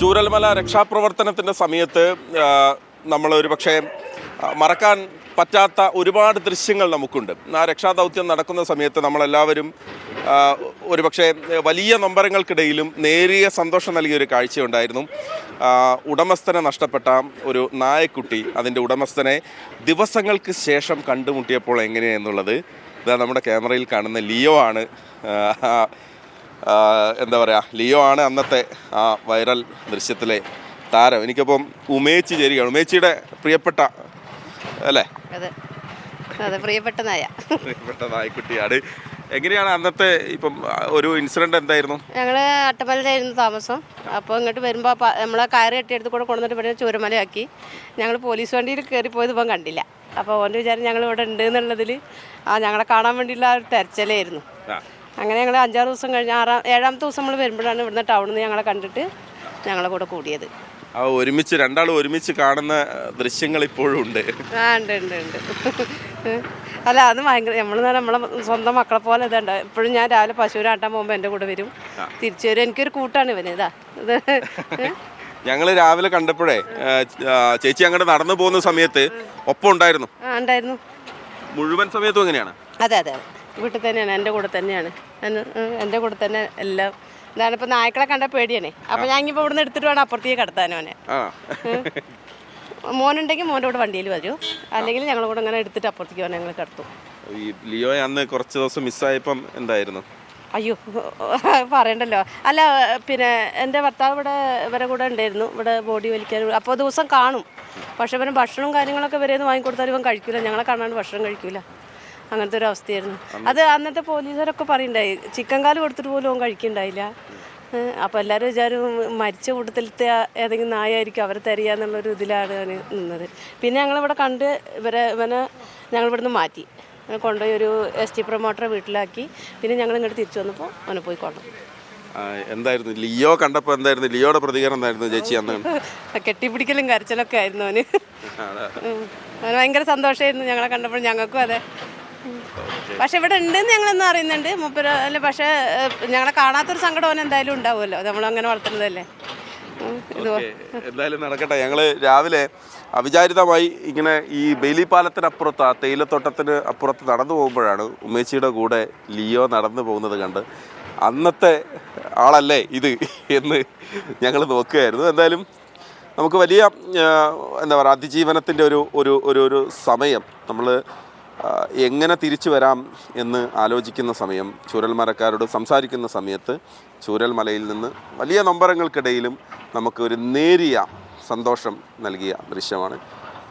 ചൂരൽമല രക്ഷാപ്രവർത്തനത്തിന്റെ സമയത്ത് നമ്മൾ ഒരു പക്ഷേ മറക്കാൻ പറ്റാത്ത ഒരുപാട് ദൃശ്യങ്ങൾ നമുക്കുണ്ട്. ആ രക്ഷാദൗത്യം നടക്കുന്ന സമയത്ത് നമ്മളെല്ലാവരും ഒരുപക്ഷെ വലിയ നൊമ്പരങ്ങൾക്കിടയിലും നേരിയ സന്തോഷം നൽകിയ ഒരു കാഴ്ചയുണ്ടായിരുന്നു. ഉടമസ്ഥനെ നഷ്ടപ്പെട്ട ഒരു നായക്കുട്ടി അതിന്റെ ഉടമസ്ഥനെ ദിവസങ്ങൾക്ക് ശേഷം കണ്ടുമുട്ടിയപ്പോൾ എങ്ങനെയാണെന്നുള്ളത് ഇതാ നമ്മുടെ ക്യാമറയിൽ കാണുന്ന ലിയോ ആണ്. എന്താ പറയുക ലിയോ ആണ് അന്നത്തെ ആ വൈറൽ ദൃശ്യത്തിലെ താരം. എനിക്കിപ്പം ഉമേച്ചി ചേരുകയാണ്. ഉമേച്ചിയുടെ പ്രിയപ്പെട്ട അല്ലേ? അതെ. പ്രിയപ്പെട്ട നായ. പ്രിയപ്പെട്ട നായ്ക്കുട്ടിയാണ്. എങ്ങനെയാണ് അന്നത്തെ ഇപ്പം ഒരു ഇൻസിഡന്റ് എന്തായിരുന്നു? ഞങ്ങൾ അട്ടമലയിലായിരുന്നു താമസം. അപ്പോൾ ഇങ്ങോട്ട് വരുമ്പോൾ നമ്മളെ കയറി എട്ടിയെടുത്ത് കൂടെ കൊണ്ടുവന്നിട്ട് ഇവിടെ ചൂരമലയാക്കി ഞങ്ങൾ പോലീസ് വണ്ടിയിൽ കയറിപ്പോയത് ഇപ്പം കണ്ടില്ല. അപ്പോൾ ഓന്റെ വിചാരം ഞങ്ങൾ ഇവിടെ ഉണ്ട് എന്നുള്ളതിൽ ആ ഞങ്ങളെ കാണാൻ വേണ്ടിയുള്ള ഒരു തെരച്ചിലായിരുന്നു. അങ്ങനെ ഞങ്ങൾ അഞ്ചാറ് ദിവസം കഴിഞ്ഞ് ആറാം ഏഴാമത്തെ ദിവസം നമ്മൾ വരുമ്പോഴാണ് ഇവിടുന്ന് ടൗണിൽ നിന്ന് ഞങ്ങളെ കണ്ടിട്ട് ഞങ്ങളെ കൂടെ കൂടിയത്. ആ ഒരുമിച്ച് രണ്ടാളും ഒരുമിച്ച് കാണുന്ന ദൃശ്യങ്ങൾ ഇപ്പോഴും ഉണ്ട്. ആ ഉണ്ട് ഉണ്ട് ഉണ്ട്. അല്ല അത് ഭയങ്കര നമ്മൾ നമ്മളെ സ്വന്തം മക്കളെ പോലെ ഇതുണ്ട്. എപ്പോഴും ഞാൻ രാവിലെ പശുവിനാട്ടാൻ പോകുമ്പോൾ എന്റെ കൂടെ വരും. തിരിച്ചു വരും. എനിക്കൊരു കൂട്ടാണ് ഇവന് ഇതാ. ഇത്. ഞങ്ങൾ രാവിലെ കണ്ടപ്പോഴേ ചേച്ചി അങ്ങോട്ട് നടന്നു പോകുന്ന സമയത്ത് ഒപ്പം ഉണ്ടായിരുന്നു. ആ ഉണ്ടായിരുന്നു. മുഴുവൻ സമയത്തും എങ്ങനെയാണ് അതെ അതെ. വീട്ടിൽ തന്നെയാണ് എന്റെ കൂടെ തന്നെയാണ്. എന്റെ കൂടെ തന്നെ എല്ലാം. ഇതാണ് ഇപ്പൊ നായ്ക്കളെ കണ്ട പേടിയാണേ. അപ്പൊ ഞാൻ ഇപ്പൊ ഇവിടുന്ന് എടുത്തിട്ട് വേണം അപ്പുറത്തേക്ക് ആ. മോനുണ്ടെങ്കിൽ മോന്റെ കൂടെ വണ്ടിയിൽ വരൂ. അല്ലെങ്കിൽ ഞങ്ങൾ കൂടെ അങ്ങനെ എടുത്തിട്ട് അപ്പുറത്തേക്ക് വേണം ഞങ്ങൾ കടത്തും. ഈ ലിയോ അന്ന് കുറച്ച് ദിവസം മിസ്സായപ്പം എന്തായിരുന്നു? അയ്യോ പറയണ്ടല്ലോ. അല്ല പിന്നെ എന്റെ ഭർത്താവ് ഇവിടെ ഇവരെ കൂടെ ഉണ്ടായിരുന്നു. ഇവിടെ ബോഡി വലിക്കാൻ. അപ്പോൾ ദിവസം കാണും. പക്ഷെ ഇവന് ഭക്ഷണവും കാര്യങ്ങളൊക്കെ ഇവരേന്ന് വാങ്ങിക്കൊടുത്താൽ ഇവൻ കഴിക്കില്ല ഞങ്ങളെ കാണാണ്ട് ഭക്ഷണം കഴിക്കില്ല അങ്ങനത്തെ ഒരു അവസ്ഥയായിരുന്നു അത് അന്നത്തെ പോലീസുകാരൊക്കെ പറയുണ്ടായി ചിക്കൻ കാൽ കൊടുത്തിട്ട് പോലും അവൻ കഴിക്കണ്ടായില്ല. അപ്പോൾ എല്ലാവരും വിചാരം മരിച്ച കൂട്ടത്തിലത്തെ ഏതെങ്കിലും നായായിരിക്കും അവരെ തരികയെന്നുള്ളൊരു ഇതിലാണ് അവന് നിന്നത്. പിന്നെ ഞങ്ങളിവിടെ കണ്ട് ഇവരെ ഇവനെ ഞങ്ങൾ ഇവിടുന്ന് മാറ്റി കൊണ്ടുപോയി ഒരു എസ് ടി പ്രൊമോട്ടറെ വീട്ടിലാക്കി. പിന്നെ ഞങ്ങൾ ഇങ്ങോട്ട് തിരിച്ചു വന്നപ്പോൾ അവനെ പോയി കൊണ്ടു. എന്തായിരുന്നു? ലിയോ കണ്ടപ്പോൾ എന്തായിരുന്നു? ലിയോടെ പ്രതികരണം എന്തായിരുന്നു ചേച്ചി അന്ന്? കെട്ടിപ്പിടിക്കലും കരച്ചിലൊക്കെ ആയിരുന്നു അവന്. ഭയങ്കര സന്തോഷമായിരുന്നു ഞങ്ങളെ കണ്ടപ്പോൾ ഞങ്ങൾക്കും അതെ. പക്ഷെ ഇവിടെ ഉണ്ടെന്ന് ഞങ്ങളൊന്നും അറിയുന്നുണ്ട്. മുപ്പര അല്ല പക്ഷേ ഞങ്ങളെ കാണാത്തൊരു സങ്കടം അവൻ എന്തായാലും ഉണ്ടാവുമല്ലോ. നമ്മളങ്ങനെ വളർത്തുന്നതല്ലേ? ഉം. ഓക്കേ, എന്തായാലും നടക്കട്ടെ. ഞങ്ങൾ രാവിലെ അവിചാരിതമായി ഇങ്ങനെ ഈ ബെയിലി ആ തേയിലത്തോട്ടത്തിന് അപ്പുറത്ത് നടന്നു പോകുമ്പോഴാണ് ഉമ്മേച്ചിയുടെ കൂടെ ലിയോ നടന്നു പോകുന്നത് കണ്ട് അന്നത്തെ ആളല്ലേ ഇത് എന്ന് ഞങ്ങൾ നോക്കുകയായിരുന്നു. എന്തായാലും നമുക്ക് വലിയ എന്താ പറയുക അതിജീവനത്തിന്റെ ഒരു ഒരു ഒരു സമയം നമ്മൾ എങ്ങനെ തിരിച്ചു വരാം എന്ന് ആലോചിക്കുന്ന സമയം ചൂരൽമരക്കാരോട് സംസാരിക്കുന്ന സമയത്ത് ചൂരൽമലയിൽ നിന്ന് വലിയ നൊമ്പരങ്ങൾക്കിടയിലും നമുക്ക് ഒരു നേരിയ സന്തോഷം നൽകിയ ദൃശ്യമാണ്.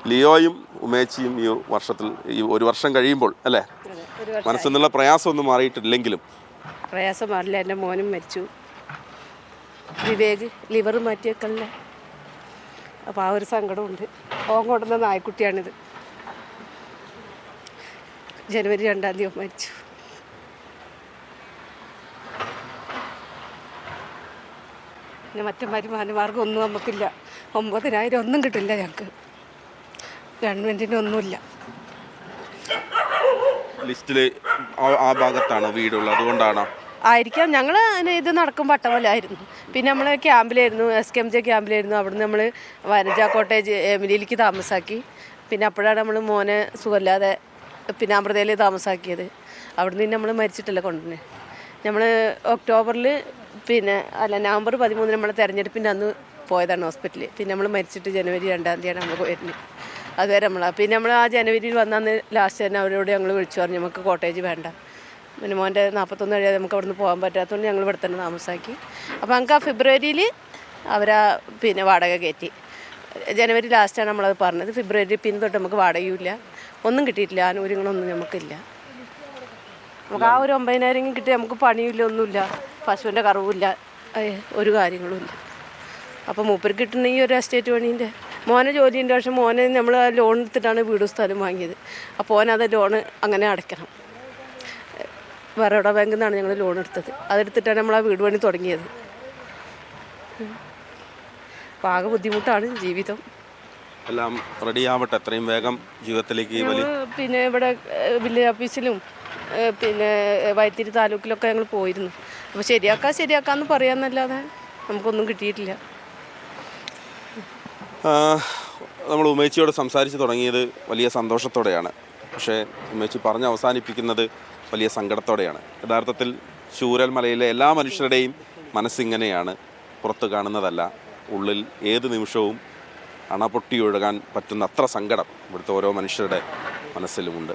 ലിയോയും ഉമേച്ചിയും ഈ വർഷത്തിൽ ഈ ഒരു വർഷം കഴിയുമ്പോൾ അല്ലേ? മനസ്സിൽ നിന്നുള്ള പ്രയാസമൊന്നും മാറിയിട്ടില്ലെങ്കിലും. പ്രയാസം മാറില്ല. എന്റെ മോനും മരിച്ചു. വിവേക് ലിവർ മാറ്റിയേക്കല്ലേ അപ്പോൾ ആ ഒരു സങ്കടമുണ്ട്. ഓൻ കൊണ്ടുവന്ന നായ്ക്കുട്ടിയാണിത്. ജനുവരി രണ്ടാം തീയതി മരിച്ചു. പിന്നെ മറ്റു വരുമാനമാർഗം ഒന്നും നമുക്കില്ല. ഒമ്പതിനായിരം ഒന്നും കിട്ടില്ല ഞങ്ങൾക്ക്. ഗവൺമെന്റിന് ഒന്നുമില്ല. ലിസ്റ്റിൽ ആ ഭാഗത്താണ് വീടുള്ളത്. അതുകൊണ്ടാണ്? ആയിരിക്കാം. ഞങ്ങൾ ഇത് നടക്കും പട്ടമലായിരുന്നു പിന്നെ നമ്മൾ ക്യാമ്പിലായിരുന്നു എസ് കെ എം ജെ ക്യാമ്പിലായിരുന്നു. അവിടുന്ന് നമ്മൾ വനജ കോട്ടേജ് എമിലിയിലേക്ക് താമസാക്കി. പിന്നെ അപ്പോഴാണ് നമ്മൾ മോനെ സുഖമില്ലാതെ പിന്നെ അമൃതയിലെ താമസാക്കിയത്. അവിടെ നിന്ന് നമ്മൾ മരിച്ചിട്ടല്ല കൊണ്ടുവന്നെ. നമ്മൾ ഒക്ടോബറിൽ പിന്നെ അല്ല നവംബർ പതിമൂന്നിന് നമ്മളെ തെരഞ്ഞെടുപ്പിന്റെ അന്ന് പോയതാണ് ഹോസ്പിറ്റലിൽ പിന്നെ നമ്മൾ മരിച്ചിട്ട് ജനുവരി രണ്ടാം തീയതിയാണ് നമ്മൾ വരുന്നത്. അതുവരെ നമ്മൾ പിന്നെ നമ്മൾ ആ ജനുവരിയിൽ വന്നാൽ ലാസ്റ്റ് തന്നെ അവരോട് ഞങ്ങൾ വിളിച്ചു പറഞ്ഞു നമുക്ക് കോട്ടേജ് വേണ്ട. പിന്നെ മോന്റെ നാൽപ്പത്തൊന്ന് കഴിയാതെ നമുക്ക് അവിടുന്ന് പോകാൻ പറ്റാത്തതുകൊണ്ട് ഞങ്ങൾ ഇവിടെ തന്നെ താമസാക്കി. അപ്പോൾ ഞങ്ങൾക്ക് ആ ഫെബ്രുവരിയിൽ അവരാ പിന്നെ വാടക കയറ്റി. ജനുവരി ലാസ്റ്റാണ് നമ്മളത് പറഞ്ഞത്. ഫെബ്രുവരി പിന്നെ തൊട്ട് നമുക്ക് വാടകയുമില്ല. ഒന്നും കിട്ടിയിട്ടില്ല. ആനുകൂല്യങ്ങളൊന്നും നമുക്കില്ല. നമുക്ക് ആ ഒരു ഒമ്പതിനായിരം കിട്ടി നമുക്ക് പണിയില്ല ഒന്നുമില്ല. പശുവിന്റെ കറവുമില്ല. ഒരു കാര്യങ്ങളുമില്ല. അപ്പോൾ മൂപ്പർ കിട്ടുന്ന ഈ ഒരു എസ്റ്റേറ്റ് പണീന്റെ മോനെ ജോലിയുണ്ട് പക്ഷെ മോനെ നമ്മൾ ലോൺ എടുത്തിട്ടാണ് വീടും സ്ഥലം വാങ്ങിയത്. അപ്പോൾ ഓനത് ലോണ് അങ്ങനെ അടയ്ക്കണം. ബറോഡ ബാങ്കിൽ നിന്നാണ് ഞങ്ങൾ ലോൺ എടുത്തത്. അതെടുത്തിട്ടാണ് നമ്മൾ ആ വീട് പണി തുടങ്ങിയത്. ആകെ ബുദ്ധിമുട്ടാണ് ജീവിതം. എല്ലാം റെഡി ആവട്ടെ എത്രയും വേഗം ജീവിതത്തിലേക്ക് വലിയ പിന്നെ ഇവിടെ വില്ലേജ് ഓഫീസിലും പിന്നെ വൈത്തിരി താലൂക്കിലൊക്കെ ഞങ്ങൾ പോയിരുന്നു. അപ്പോൾ ശരിയാക്കാം ശരിയാക്കാമെന്ന് പറയാമെന്നല്ലാതെ നമുക്കൊന്നും കിട്ടിയിട്ടില്ല. നമ്മൾ ഉമേച്ചിയോട് സംസാരിച്ച് തുടങ്ങിയത് വലിയ സന്തോഷത്തോടെയാണ്. പക്ഷേ ഉമേച്ചി പറഞ്ഞ് അവസാനിപ്പിക്കുന്നത് വലിയ സങ്കടത്തോടെയാണ്. യഥാർത്ഥത്തിൽ ശൂരൽമലയിലെ എല്ലാ മനുഷ്യരുടെയും മനസ്സിങ്ങനെയാണ്. പുറത്ത് കാണുന്നതല്ല. ഉള്ളിൽ ഏത് നിമിഷവും അണപൊട്ടി ഒഴുകാൻ പറ്റുന്ന അത്ര സങ്കടം ഇവിടുത്തെ ഓരോ മനുഷ്യരുടെ മനസ്സിലുമുണ്ട്.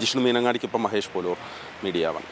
ജിഷ്ണു മീനങ്ങാടിക്കൊപ്പം മഹേഷ് പോലൂർ മീഡിയ വൺ.